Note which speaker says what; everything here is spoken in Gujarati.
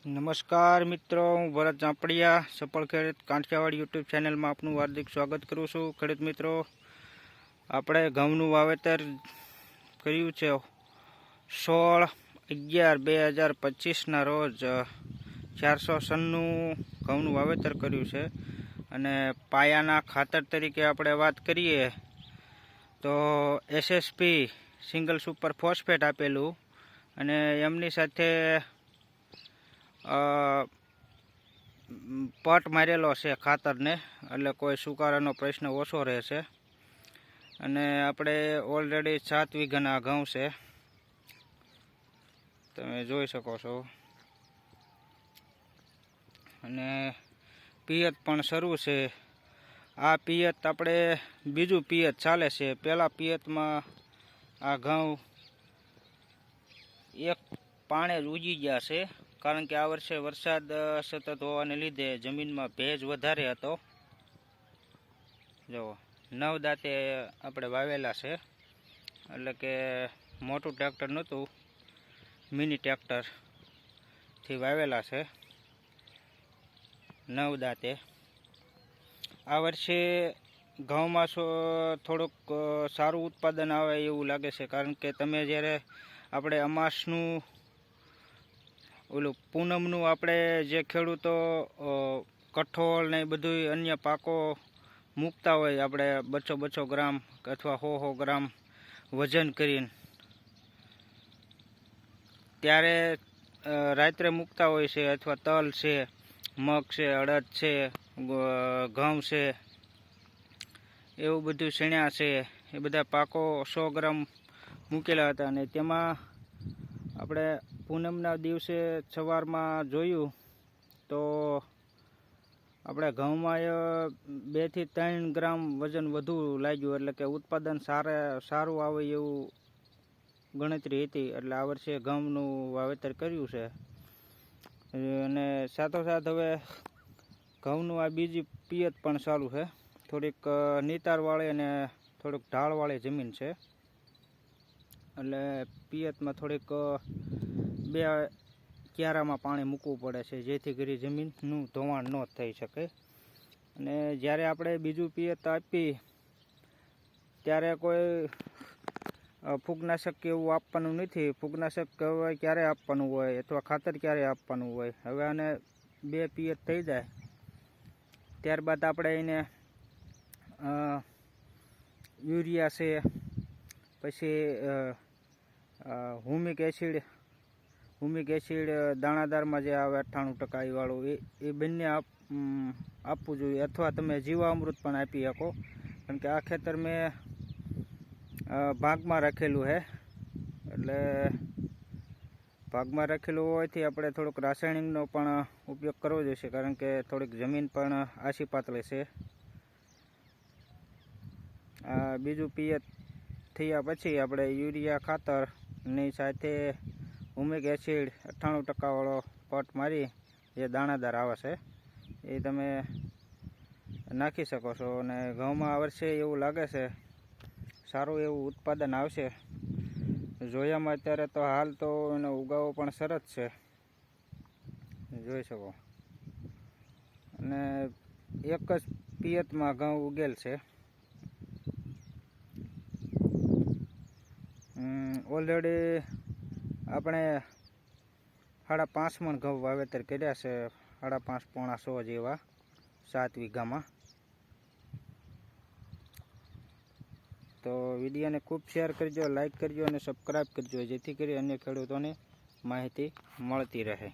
Speaker 1: નમસ્કાર મિત્રો, હું ભરત ઝાંપડિયા, સફળ ખેડૂત કાંઠિયાવાડ યુટ્યુબ ચેનલમાં આપનું હાર્દિક સ્વાગત કરું છું. ખેડૂત મિત્રો, આપણે ઘઉંનું વાવેતર કર્યું છે સોળ અગિયાર બે હજાર પચીસના રોજ ચારસો સનનું ઘઉંનું વાવેતર કર્યું છે. અને પાયાના ખાતર તરીકે આપણે વાત કરીએ તો એસએસપી સિંગલ સુપર ફોસ્ફેટ આપેલું અને એમની સાથે પટ મારેલો છે ખાતરને, એટલે કોઈ સુકારાનો પ્રશ્ન ઓછો રહેશે. અને આપણે ઓલરેડી સાત વીઘાના ઘઉં છે. તમે જોઈ શકો છો. અને પિયત પણ શરૂ છે. આ પિયત આપણે, બીજું પિયત ચાલે છે. પહેલાં પિયતમાં આ ઘઉં એક પાણે જ ઉજી ગયા છે. કારણ કે આ વર્ષે વરસાદ સતત હોવાને લીધે જમીનમાં ભેજ વધારે હતો. જો નવ દાંતે આપણે વાવેલા છે. એટલે કે મોટું ટ્રેક્ટર નહોતું, મિની ટ્રેક્ટરથી વાવેલા છે નવ દાંતે આ વર્ષે ઘઉંમાં થોડુંક સારું ઉત્પાદન આવે એવું લાગે છે. કારણ કે તમે જ્યારે આપણે અમાસનું ઓલું પૂનમનું આપણે જે ખેડૂતો કઠોળ ને બધું અન્ય પાકો મૂકતા હોય, આપણે બસો બસો ગ્રામ અથવા સો સો ગ્રામ વજન કરીને. ત્યારે રાત્રે મૂકતા હોય છે અથવા તલ છે, મગ છે, અડદ છે ઘઉં છે, એવું બધું શેણ્યા છે, એ બધા પાકો સો ગ્રામ મૂકેલા હતા અને તેમાં આપણે પૂનમના દિવસે સવારમાં જોયું તો આપણે ઘઉંમાં બેથી ત્રણ ગ્રામ વજન વધુ લાગ્યું, એટલે કે ઉત્પાદન સારે, સારું આવે એવું ગણતરી હતી, એટલે આ વર્ષે ઘઉંનું વાવેતર કર્યું છે. અને સાથોસાથ હવે ઘઉંનું આ બીજી પિયત પણ સારું છે. થોડીક નિતારવાળી અને થોડીક ઢાળવાળી જમીન છે. એટલે પિયતમાં થોડીક બે ક્યારામાં પાણી મૂકવું પડે છે, જેથી કરી જમીનનું ધોવાણ ન થઈ શકે. અને જ્યારે આપણે બીજું પિયત આપી, ત્યારે કોઈ ફૂગનાશક કેવું આપવાનું નથી. ફૂગનાશક હવે ક્યારે આપવાનું હોય અથવા ખાતર ક્યારે આપવાનું હોય. હવે આને બે પિયત થઈ જાય. ત્યારબાદ આપણે એને યુરિયા છે, પછી હુમિક એસિડ હુમિક એસિડ દાણાદારમાં જે આવે અઠ્ઠાણું ટકા વાળું એ એ બંને આપ આપવું જોઈએ. અથવા તમે જીવામૃત પણ આપી શકો. કારણ કે આ ખેતર મેં ભાગમાં રાખેલું છે એટલે ભાગમાં રાખેલું હોવાથી આપણે થોડુંક રાસાયણિકનો પણ ઉપયોગ કરવો જોઈશે. કારણ કે થોડીક જમીન પણ આછી પાતળી છે. બીજું પિયત થયા પછી આપણે યુરિયા ખાતરની સાથે હુમિક એસિડ અઠ્ઠાણું ટકાવાળો પટ મારી જે દાણાદાર આવે છે. એ તમે નાખી શકો છો અને ઘઉંમાં આવશે એવું લાગે છે, સારું એવું ઉત્પાદન આવશે. જોયામાં અત્યારે તો હાલ તો એનો ઉગાવો પણ સરસ છે. જોઈ શકો. અને એક જ પિયતમાં ઘઉં ઉગેલ છે. ઓલરેડી આપણે સાડા પાંચ મણ ઘઉં વાવેતર કર્યા છે. સાડા પાંચ પોણા સો જેવા સાત વીઘામાં. તો વિડીયોને ખૂબ શેર કરજો લાઇક કરજો અને સબસ્ક્રાઈબ કરજો, જેથી કરી અન્ય ખેડૂતોને માહિતી મળતી રહે.